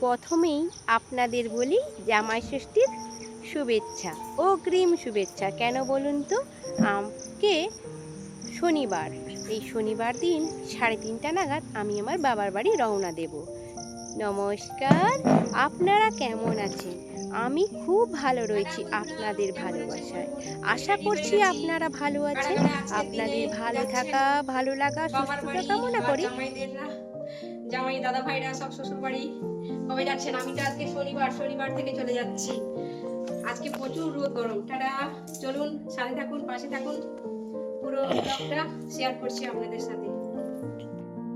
প্রথমেই আপনাদের বলি জামাই ষষ্ঠীর শুভেচ্ছা অগ্রিম শুভেচ্ছা। কেন বলুন তো? আমাকে শনিবার, এই শনিবার দিন সাড়ে তিনটা নাগাদ আমি আমার বাবার বাড়ি রওনা দেব। নমস্কার, আপনারা কেমন আছেন? আমি খুব ভালো রয়েছি আপনাদের ভালোবাসায়। আশা করছি আপনারা ভালো আছেন। আপনাদের ভালো থাকা, ভালো লাগা, সুস্থতা কামনা করি। জামাই দাদা ভাইরা, সব শ্বশুর বাড়ি কবে যাচ্ছেন। আমি তো আজকে শনিবার শনিবার থেকে চলে যাচ্ছি। আজকে প্রচুর রোদ গরম। টাটা। চলুন সাথে থাকুন পাশে থাকুন। পুরো ব্লগটা শেয়ার করছি আপনাদের সাথে।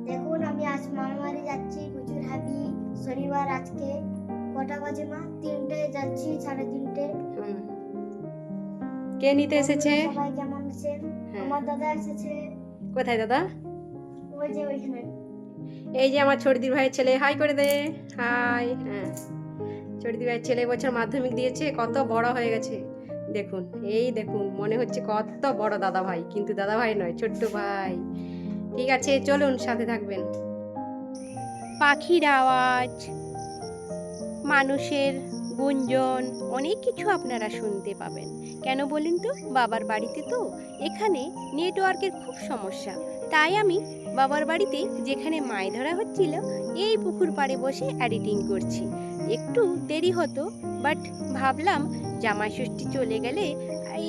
দেখুন আমি আজ মামা যাচ্ছি প্রচুর হ্যাপি শনিবার আজকে কটা বাজে মা? তিনটে যাচ্ছি সাড়ে তিনটে। কে নিতে এসেছে? সবাই কেমন আছেন? হ্যাঁ। আমার দাদা এসেছে। কোথায় দাদা? ওই যে ওইখানে। এই যে আমার ছোটদির ভাইয়ের ছেলে হাই করে দে হাই হ্যাঁ। ছোটদির ভাইয়ের ছেলে বছর মাধ্যমিক দিয়েছে, কত বড় হয়ে গেছে। দেখুন, এই দেখুন, মনে হচ্ছে কত বড় দাদা ভাই, কিন্তু দাদা ভাই নয়, ছোট্ট ভাই। ঠিক আছে, চলুন, সাথে থাকবেন। পাখির আওয়াজ, মানুষের গুঞ্জন, অনেক কিছু আপনারা শুনতে পাবেন। কেন বলেন তো? বাবার বাড়িতে তো এখানে নেটওয়ার্কের খুব সমস্যা। তাই আমি বাবার বাড়িতে যেখানে মাছ ধরা হচ্ছিল, এই পুকুর পাড়ে বসে এডিটিং করছি। একটু দেরি হতো বাট ভাবলাম জামাই ষষ্ঠী চলে গেলে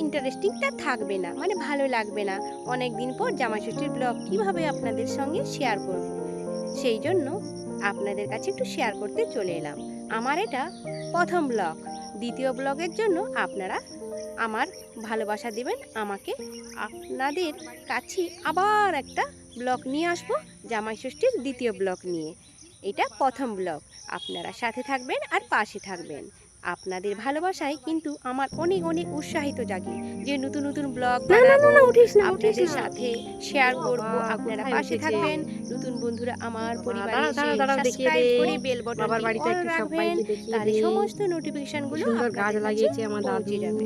ইন্টারেস্টিংটা থাকবে না মানে ভালো লাগবে না। অনেক দিন পর জামাই ষষ্ঠীর ব্লগ কীভাবে আপনাদের সঙ্গে শেয়ার করব? সেই জন্য আপনাদের কাছে একটু শেয়ার করতে চলে এলাম। আমার এটা প্রথম ব্লগ দ্বিতীয় ব্লগের জন্য আপনারা আমার ভালোবাসা দিবেন আমাকে। আপনাদের কাছে আবার একটা ব্লগ নিয়ে আসব, জামাই ষষ্ঠীর দ্বিতীয় ব্লগ নিয়ে। এটা প্রথম ব্লগ। আপনারা সাথে থাকবেন আর পাশে থাকবেন। আপনাদের ভালোবাসায় কিন্তু আমার অনেক অনেক উৎসাহিত জাগে যে নতুন নতুন ব্লগ আপনাদের সাথে শেয়ার করব আপনারা পাশে থাকবেন। নতুন বন্ধুরা আমার পরিবারে দাঁড়াও, দাঁড়াও, দাঁড়াও, দেখিয়ে সাবস্ক্রাইব করে বেল বটন বাবার রাখবেন। তাহলে সমস্ত নোটিফিকেশনগুলো গাছ লাগিয়েছে আমার দাদু। যাবে।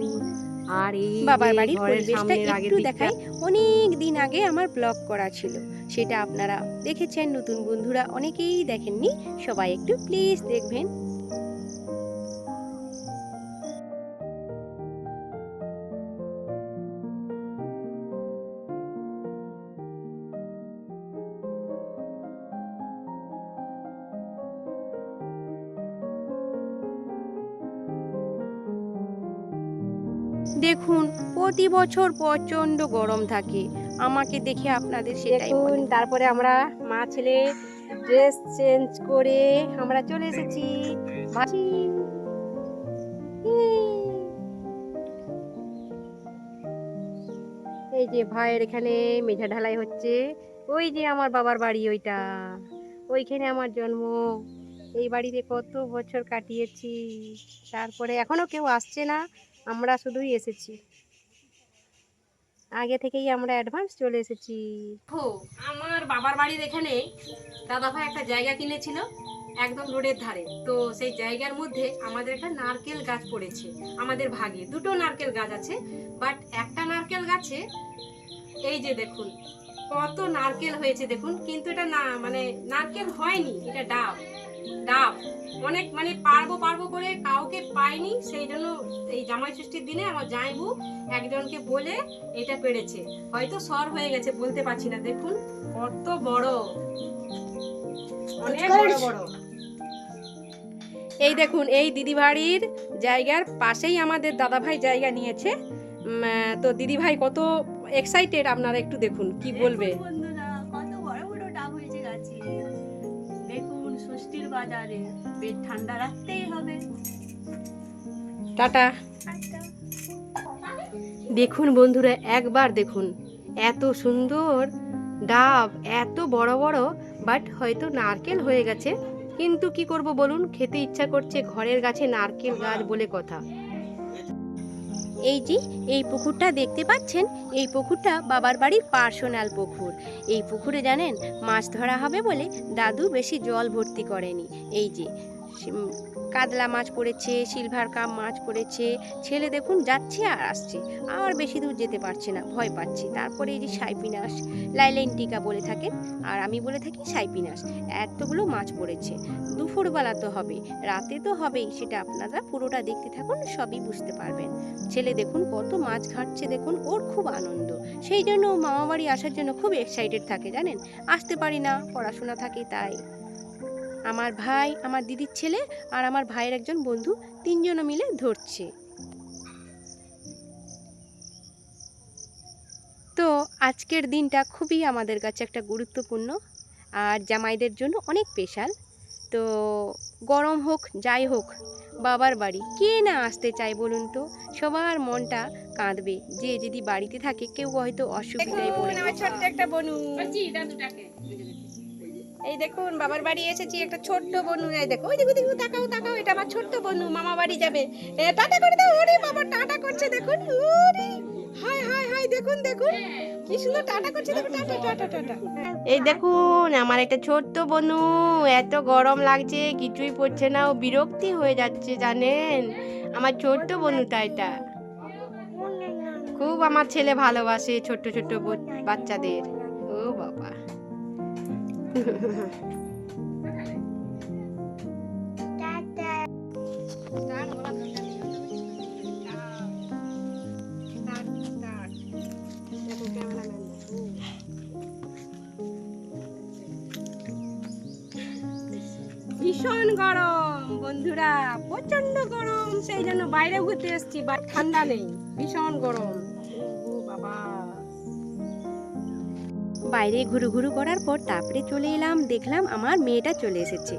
আর এই বাবার বাড়ির পরিবেশটা একটু দেখাই। অনেক দিন আগে আমার ব্লগ করা ছিল। সেটা আপনারা দেখেছেন নতুন বন্ধুরা অনেকেই দেখেননি। সবাই একটু প্লিজ দেখবেন। দেখুন প্রতি বছর প্রচণ্ড গরম থাকে। আমাকে দেখে আপনাদের সেটাই দেখুন তারপরে আমরা মা ছেলে ড্রেস চেঞ্জ করে আমরা চলে এসেছি। এই যে ভাইয়ের এখানে মেঝা ঢালাই হচ্ছে। ওই যে আমার বাবার বাড়ি ওইটা। ওইখানে আমার জন্ম। এই বাড়িতে কত বছর কাটিয়েছি। তারপরে এখনও কেউ আসছে না। আমরা শুধুই এসেছি। আগে থেকেই আমরা অ্যাডভান্স চলে এসেছি। ও আমার বাবার বাড়ির এখানে দাদা ভাই একটা জায়গা কিনেছিল, একদম রোডের ধারে। তো সেই জায়গার মধ্যে আমাদের একটা নারকেল গাছ পড়েছে, আমাদের ভাগে। দুটো নারকেল গাছ আছে বাট একটা নারকেল গাছে, এই যে দেখুন, কত নারকেল হয়েছে দেখুন, কিন্তু এটা না মানে নারকেল হয়নি, এটা ডাব। ডাব। অনেক মানে পারব পারব করে কাউকে পাইনি সেই জন্য এই জামাই ষষ্ঠীর দিনে আমার জামাইবু একজনকে বলে এটা পেরেছে। হয়তো সর হয়ে গেছে বলতে পারছি না। দেখুন কত বড়। অনেক বড় বড়। এই দেখুন এই দিদি বাড়ির জায়গার পাশেই আমাদের দাদা ভাই জায়গা নিয়েছে। তো দিদি ভাই কত এক্সাইটেড আপনারা একটু দেখুন কি বলবে? বন্ধুরা কত বড় বড় ডাব হয়েছে গাছে। বাজারে। পেট ঠান্ডা রাখতেই হবে। টাটা। দেখুন বন্ধুরা, একবার দেখুন। এত সুন্দর ডাব, এত বড় বড়, বাট হয়তো নারকেল হয়ে গেছে। কিন্তু কি করব বলুন, খেতে ইচ্ছা করছে ঘরের গাছে নারকেল গাছ বলে কথা। এই যে, এই পুকুরটা দেখতে পাচ্ছেন? এই পুকুরটা বাবার বাড়ির পার্সোনাল পুকুর। এই পুকুরে জানেন, মাছ ধরা হবে বলে দাদু বেশি জল ভর্তি করেনি। এই যে কাতলা মাছ পড়েছে, সিলভার কাপ মাছ পড়েছে। ছেলে দেখুন যাচ্ছে আর আসছে। আর বেশি দূর যেতে পারছে না, ভয় পাচ্ছে। তারপরে এই যে সাইপিনাস লাইলাইন টিকা বলে থাকে, আর আমি বলে থাকি সাইপিনাস। এতগুলো মাছ পড়েছে। দুপুরবেলা তো হবে, রাতে তো হবেই, সেটা আপনারা পুরোটা দেখতে থাকুন, সবই বুঝতে পারবেন। ছেলে দেখুন কত মাছ ঘাটছে, দেখুন, ওর খুব আনন্দ। সেই জন্য মামাবাড়ি আসার জন্য খুব এক্সাইটেড থাকে, জানেন? আসতে পারি না, পড়াশোনা থাকে তাই। আমার ভাই আমার দিদির ছেলে আর আমার ভাইয়ের একজন বন্ধু তিনজনে মিলে ধরছে। তো আজকের দিনটা খুবই আমাদের কাছে একটা গুরুত্বপূর্ণ আর জামাইদের জন্য অনেক স্পেশাল। তো গরম হোক যাই হোক বাবার বাড়ি কে না আসতে চায় বলুন তো? সবার মনটা কাঁদবে। যে যদি বাড়িতে থাকে কেউ হয়তো অসুবিধায় পড়ে ছোট্ট একটা বনু। এই দেখুন, বাবার বাড়ি এসেছি একটা ছোট্ট বনু, এই দেখো, ওই দেখো দেখো, তাকাও তাকাও, এটা আমার ছোট্ট বনু, মামা বাড়ি যাবে। টাটা করে দাও, ওরে বাবা, টাটা করছে, দেখুন, ওরে হাই হাই হাই দেখুন দেখুন, কি সুন্দর, টাটা করছে, দেখুন, টাটা টাটা টাটা। এই দেখুন, আমার একটা ছোট্ট বনু, এত গরম লাগছে, কিছুই পড়ছে না, ও বিরক্তি হয়ে যাচ্ছে, জানেন? আমার ছোট্ট বনুটা এটা। খুব আমার ছেলে ভালোবাসে ছোট্ট ছোট্ট বাচ্চাদের। ভীষণ গরম, বন্ধুরা প্রচণ্ড গরম, সেই জন্য বাইরে ঘুরতে এসেছি, বা ঠান্ডা নেই, ভীষণ গরম। বাইরে ঘুরু ঘুরু করার পর তারপরে চলে এলাম, দেখলাম আমার মেয়েটা চলে এসেছে।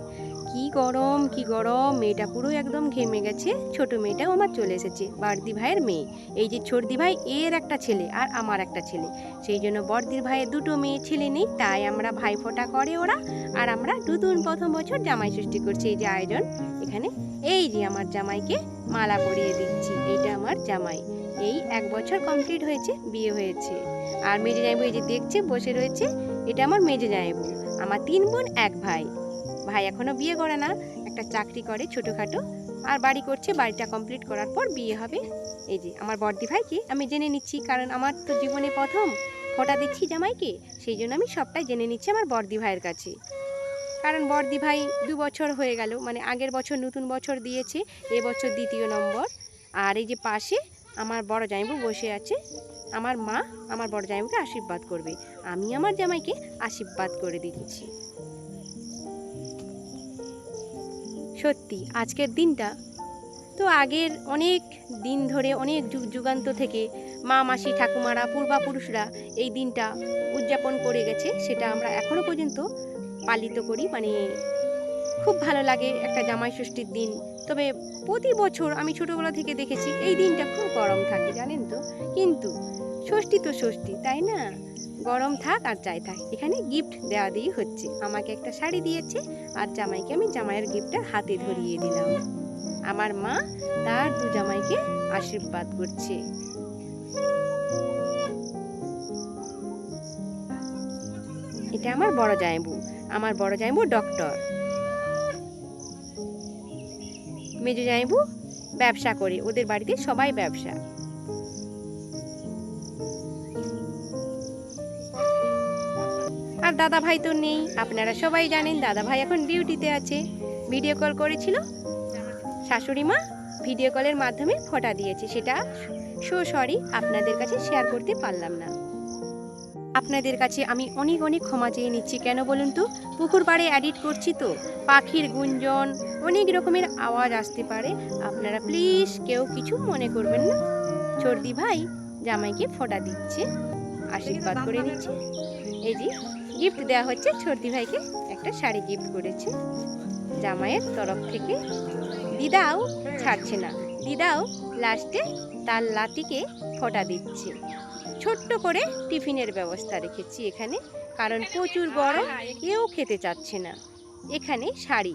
কি গরম কি গরম, মেয়েটা পুরো একদম ঘেমে গেছে, ছোট মেয়েটাও আমার চলে এসেছে বাড়দি ভাইয়ের মেয়ে। এই যে ছোটদি ভাই, এর একটা ছেলে আর আমার একটা ছেলে। সেই জন্য বড়দির ভাইয়ের দুটো মেয়ে ছেলে নেই, তাই আমরা ভাইফোঁটা করে ওরা, আর আমরা নতুন প্রথম বছর জামাই সৃষ্টি করছি এই যে আয়োজন। এখানে এই যে আমার জামাইকে মালা পরিয়ে দিচ্ছি, এইটা আমার জামাই। এই এক বছর কমপ্লিট হয়েছে, বিয়ে হয়েছে। আর মেজে জামাইবু এই যে দেখছে, বসে রয়েছে, এটা আমার মেজে জামাইবু। আমার তিন বোন, এক ভাই। ভাই এখনও বিয়ে করে না, একটা চাকরি করে ছোটোখাটো, আর বাড়ি করছে, বাড়িটা কমপ্লিট করার পর বিয়ে হবে। এই যে, আমার বড়দি ভাইকে আমি জেনে নিচ্ছি, কারণ আমার তো জীবনে প্রথম ফোঁটা দিচ্ছি জামাইকে, সেই জন্য আমি সবটাই জেনে নিচ্ছি আমার বড়দি ভাইয়ের কাছে। কারণ বড়দি ভাই দু বছর হয়ে গেল মানে আগের বছর নতুন বছর দিয়েছে এবছর দ্বিতীয় নম্বর। আর এই যে পাশে আমার বড় জামাইবু বসে আছে। আমার মা আমার বড় জামাইবুকে আশীর্বাদ করবে। আমি আমার জামাইকে আশীর্বাদ করে দিচ্ছি। সত্যি, আজকের দিনটা তো আগের অনেক দিন ধরে, অনেক যুগ যুগান্ত থেকে মা, মাসি, ঠাকুমারা, পূর্বাপুরুষরা এই দিনটা উদযাপন করে গেছে। সেটা আমরা এখনও পর্যন্ত পালিত করি। মানে খুব ভালো লাগে একটা জামাই ষষ্ঠীর দিন। তবে প্রতি বছর আমি ছোটোবেলা থেকে দেখেছি এই দিনটা খুব গরম থাকে, জানেন তো? কিন্তু ষষ্ঠী তো ষষ্ঠী, তাই না? গরম থাক আর যাই থাক, এখানে গিফট দেওয়া দিয়ে হচ্ছে। আমাকে একটা শাড়ি দিয়েছে, আর জামাইকে আমি জামাইয়ের গিফটটা হাতে ধরিয়ে দিলাম। আমার মা তার দু জামাইকে আশীর্বাদ করছে। এটা আমার বড় জামাইবু, আমার বড় জামাইবু ডক্টর মেজো জামাইবু ব্যবসা করে, ওদের বাড়িতে সবাই ব্যবসা। আর দাদা ভাই তো নেই, আপনারা সবাই জানেন দাদা ভাই এখন ডিউটিতে আছে। ভিডিও কল করেছিল, শাশুড়ি মা ভিডিও কলের মাধ্যমে ফোটা দিয়েছে, সেটা সো সরি, আপনাদের কাছে শেয়ার করতে পারলাম না। আপনাদের কাছে আমি অনেক অনেক ক্ষমা চেয়ে নিচ্ছি। কেন বলুন তো? পুকুর পাড়ে অ্যাডিট করছি তো। পাখির গুঞ্জন, অনেক রকমের আওয়াজ আসতে পারে। আপনারা প্লিজ কেউ কিছু মনে করবেন না। চর্দি ভাই জামাইকে ফোটা দিচ্ছে, আশীর্বাদ করে নিচ্ছে। এই যে গিফট দেওয়া হচ্ছে ছর্দি ভাইকে। একটা শাড়ি গিফট করেছে। জামাইয়ের তরফ থেকে। দিদাও ছাড়ছে না। দিদাও লাস্টে তার লাতিকে ফোটা দিচ্ছে। ছোট্ট করে টিফিনের ব্যবস্থা রেখেছি এখানে, কারণ প্রচুর গরম, কেউ খেতে চাচ্ছে না। এখানে শাড়ি।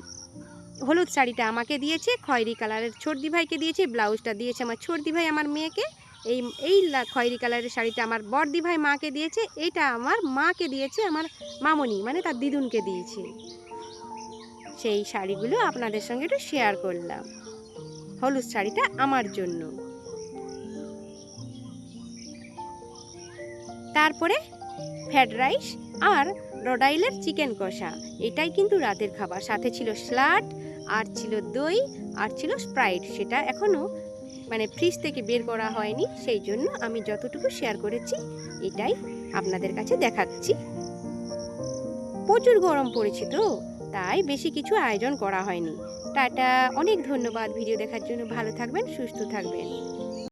হলুদ শাড়িটা আমাকে দিয়েছে, খয়েরি কালারের ছর্দি ভাইকে দিয়েছে, ব্লাউজটা দিয়েছে আমার ছর্দি ভাই আমার মেয়েকে, এই এই খয়েরি কালারের শাড়িটা আমার বড়দি ভাই মাকে দিয়েছে, এইটা আমার মাকে দিয়েছে আমার মামনি মানে তার দিদুনকে দিয়েছে। সেই শাড়িগুলো আপনাদের সঙ্গে একটু শেয়ার করলাম। হলুদ শাড়িটা আমার জন্য। তারপরে ফ্রাইড রাইস আর রডাইলের চিকেন কষা। এটাই কিন্তু রাতের খাবার। সাথে ছিল স্লাড আর ছিল দই, আর ছিল স্প্রাইট। সেটা এখনও মানে ফ্রিজ থেকে বের করা হয়নি। সেই জন্য আমি যতটুকু শেয়ার করেছি, এটাই আপনাদের কাছে দেখাচ্ছি। প্রচুর গরম পড়েছে তো, তাই বেশি কিছু আয়োজন করা হয়নি। টাটা। অনেক ধন্যবাদ ভিডিও দেখার জন্য। ভালো থাকবেন সুস্থ থাকবেন।